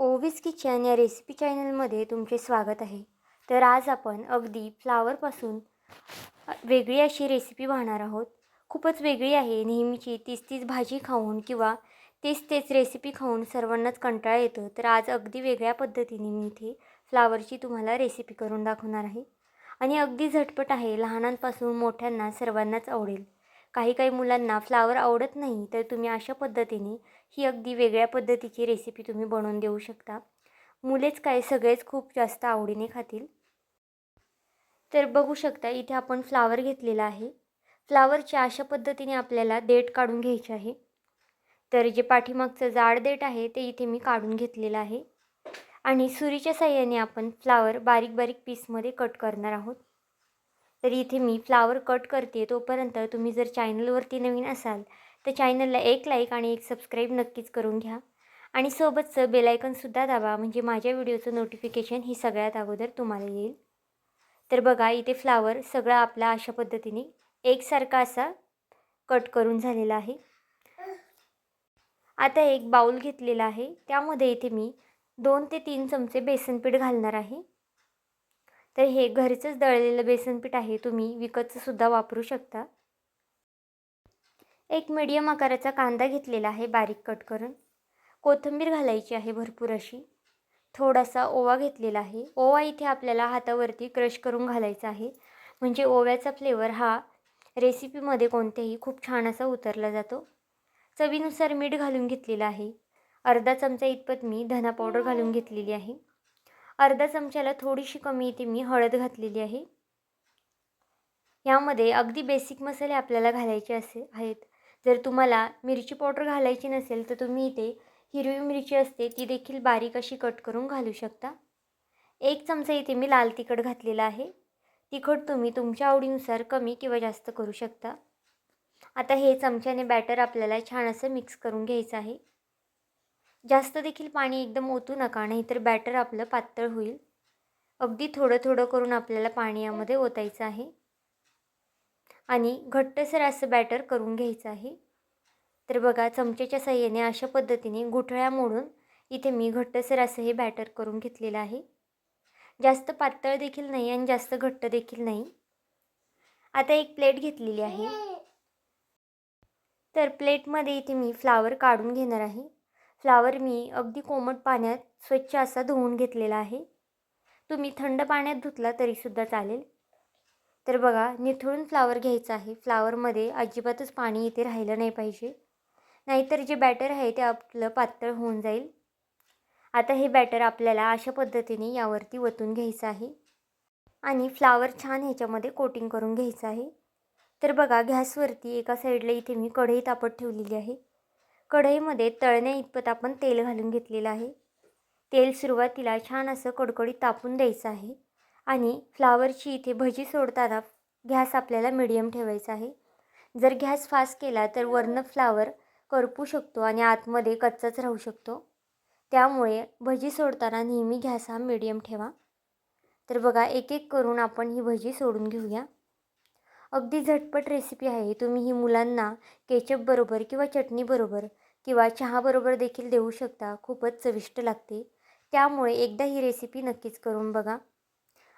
Ovis kitchen या recipe चॅनलमध्ये तुमचे स्वागत आहे. तर आज आपण अगदी फ्लावरपासून वेगळी अशी रेसिपी पाहणार आहोत. खूपच वेगळी आहे. नेहमीची तीच तीच भाजी खाऊन किंवा तेच तेच रेसिपी खाऊन सर्वांनाच कंटाळा येतो. तर आज अगदी वेगळ्या पद्धतीने मी इथे फ्लावरची तुम्हाला रेसिपी करून दाखवणार आहे. आणि अगदी झटपट आहे. लहानांपासून मोठ्यांना सर्वांनाच आवडेल. काही काही मुलांना फ्लावर आवडत नाही. तर तुम्ही अशा पद्धतीने ही अगदी वेगळ्या पद्धतीची रेसिपी तुम्ही बनवून देऊ शकता. मुलेच काय सगळेच खूप जास्त आवडीने खातील. तर बघू शकता इथे आपण फ्लावर घेतलेला आहे. फ्लावरच्या अशा पद्धतीने आपल्याला देठ काढून घ्यायचे आहे. तर जे पाठीमागचं जाड देठ आहे ते इथे मी काढून घेतलेलं आहे. आणि सुरीच्या साह्याने आपण फ्लावर बारीक बारीक पीसमध्ये कट करणार आहोत. तर इथे मी फ्लावर कट करते. तोपर्यंत तुम्ही जर चॅनलवरती नवीन असाल तर चॅनलला एक लाईक आणि एक सबस्क्राईब नक्कीच करून घ्या. आणि सोबतचं बेलायकनसुद्धा दाबा म्हणजे माझ्या व्हिडिओचं नोटिफिकेशन ही सगळ्यात अगोदर तुम्हाला येईल. तर बघा इथे फ्लावर सगळा आपला अशा पद्धतीने एकसारखा असा कट करून झालेला आहे. आता एक बाऊल घेतलेला आहे. त्यामध्ये इथे मी दोन ते तीन चमचे बेसनपीठ घालणार आहे. तर हे घरचंच दळलेलं बेसनपीठ आहे तुम्ही विकतचंसुद्धा वापरू शकता. एक मीडियम आकाराचा कांदा घेतलेला आहे बारीक कट करून. कोथिंबीर घालायची आहे भरपूर अशी. थोडासा ओवा घेतलेला आहे. ओवा इथे आपल्याला हातावरती क्रश करून घालायचा आहे. म्हणजे ओव्याचा फ्लेवर हा रेसिपीमध्ये कोणत्याही खूप छान असा उतरला जातो. चवीनुसार मीठ घालून घेतलेलं आहे. अर्धा चमचा इतपत मी धना पावडर घालून घेतलेली आहे. अर्धा चमच्याला थोडीशी कमी इथे मी हळद घातलेली आहे. यामध्ये अगदी बेसिक मसाले आपल्याला घालायचे असे आहेत. जर तुम्हाला मिरची पावडर घालायची नसेल तर तुम्ही इथे हिरवी मिरची असते ती देखील बारीक अशी कट करून घालू शकता. एक चमचा इथे मी लाल तिखट घातलेला आहे. तिखट तुम्ही तुमच्या आवडीनुसार कमी किंवा जास्त करू शकता. आता हे चमच्याने बॅटर आपल्याला छान असं मिक्स करून घ्यायचं आहे. जास्त देखील पाणी एकदम ओतू नका नाहीतर बॅटर आपलं पातळ होईल. अगदी थोडं थोडं करून आपल्याला पाणी यामध्ये ओतायचं आहे. आणि घट्टसर असं बॅटर करून घ्यायचं आहे. तर बघा चमच्याच्या साह्याने अशा पद्धतीने गुठळ्या मोडून इथे मी घट्टसर असं हे बॅटर करून घेतलेलं आहे. जास्त पातळ देखील नाही आणि जास्त घट्ट देखील नाही. आता एक प्लेट घेतलेली आहे. तर प्लेटमध्ये इथे मी फ्लावर काढून घेणार आहे. फ्लावर मी अगदी कोमट पाण्यात स्वच्छ असा धुवून घेतलेला आहे. तुम्ही थंड पाण्यात धुतला तरीसुद्धा चालेल. तर बघा निथळून फ्लावर घ्यायचं आहे. फ्लावरमध्ये अजिबातच पाणी इथे राहिलं नाही पाहिजे. नाहीतर जे बॅटर आहे ते आपलं पातळ होऊन जाईल. आता हे बॅटर आपल्याला अशा पद्धतीने यावरती वतून घ्यायचं आहे. आणि फ्लावर छान ह्याच्यामध्ये कोटिंग करून घ्यायचं आहे. तर बघा गॅसवरती एका साईडला इथे मी कढई तापत ठेवलेली आहे. कढईमध्ये तळण्या इतपत आपण तेल घालून घेतलेलं आहे. तेल सुरुवातीला छान असं कडकडीत तापून द्यायचं आहे आणि फ्लावरची इथे भजी सोडताना गॅस आपल्याला मिडियम ठेवायचा आहे. जर गॅस फास्ट केला तर वरनं फ्लावर करपू शकतो आणि आतमध्ये कच्चाच राहू शकतो. त्यामुळे भजी सोडताना नेहमी गॅस हा मिडियम ठेवा. तर बघा एक एक करून आपण ही भजी सोडून घेऊया. अगदी झटपट रेसिपी आहे. तुम्ही ही मुलांना केचपबरोबर किंवा चटणीबरोबर किंवा चहाबरोबर देखील देऊ शकता. खूपच चविष्ट लागते. त्यामुळे एकदा ही रेसिपी नक्कीच करून बघा.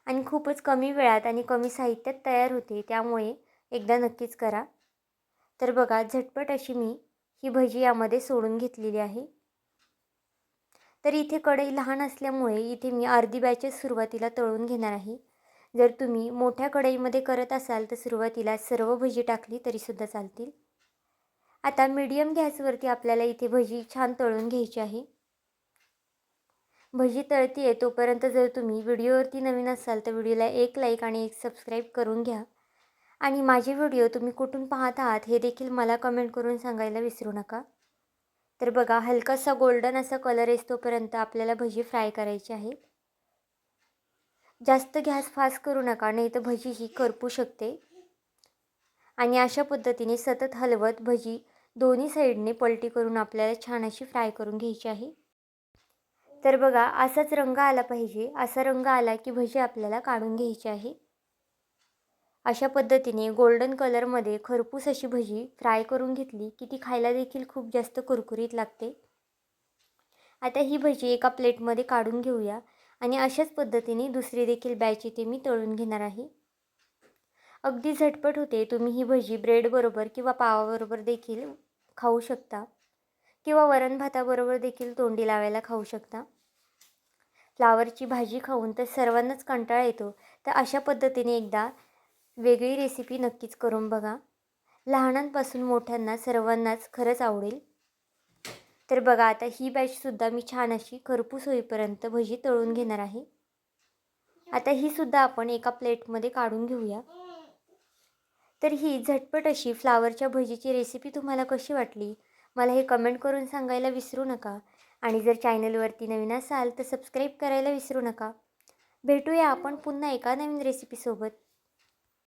आणि खूपच कमी वेळात आणि कमी साहित्यात तयार होते. त्यामुळे एकदा नक्कीच करा. तर बघा झटपट अशी मी ही भजी यामध्ये सोडून घेतलेली आहे. तर इथे कढई लहान असल्यामुळे इथे मी अर्धी बॅचेस सुरुवातीला तळून घेणार आहे. जर तुम्ही मोठ्या कढईमध्ये करत असाल तर सुरुवातीला सर्व भजी टाकली तरीसुद्धा चालतील. आता मीडियम गॅसवरती आपल्याला इथे भजी छान तळून घ्यायची आहे. भजी तळती आहे तोपर्यंत जर तुम्ही व्हिडिओवरती नवीन असाल तर व्हिडिओला एक लाईक आणि एक सबस्क्राईब करून घ्या. आणि माझे व्हिडिओ तुम्ही कुठून पाहत आहात हे देखील मला कमेंट करून सांगायला विसरू नका. तर बघा हलकासा गोल्डन असा कलर येतोपर्यंत आपल्याला भजी फ्राय करायची आहे. जास्त गॅस फास्ट करू नका नाही तर भजी ही करपू शकते. आणि अशा पद्धतीने सतत हलवत भजी दोन्ही साईडने पलटी करून आपल्याला छान अशी फ्राय करून घ्यायची आहे. तर बघा असाच रंग आला पाहिजे असा रंग आला की भजी आपल्याला काढून घ्यायची आहे. अशा पद्धतीने गोल्डन कलरमध्ये खरपूस अशी भजी फ्राय करून घेतली की ती खायला देखील खूप जास्त कुरकुरीत लागते. आता ही भजी एका प्लेटमध्ये काढून घेऊया. आणि अशाच पद्धतीने दुसरी देखील बॅच इथे मी तळून घेणार आहे. अगदी झटपट होते तुम्ही ही भजी ब्रेडबरोबर किंवा पावाबरोबर देखील खाऊ शकता. किंवा वरण भाताबरोबर देखील तोंडी लावायला खाऊ शकता. फ्लावरची भाजी खाऊन तर सर्वांनाच कंटाळा येतो. तर अशा पद्धतीने एकदा वेगळी रेसिपी नक्कीच करून बघा. लहानांपासून मोठ्यांना सर्वांनाच खरंच आवडेल. तर बघा आता ही बॅचसुद्धा मी छान अशी खरपूस होईपर्यंत भजी तळून घेणार आहे. आता ही सुद्धा आपण एका प्लेटमध्ये काढून घेऊया. तर ही झटपट अशी फ्लावरच्या भजीची रेसिपी तुम्हाला कशी वाटली? मला हे कमेंट करून सांगायला विसरू नका. आणि जर चॅनलवरती नवीन असाल तर सबस्क्राईब करायला विसरू नका. भेटूया आपण पुन्हा एका नवीन रेसिपीसोबत.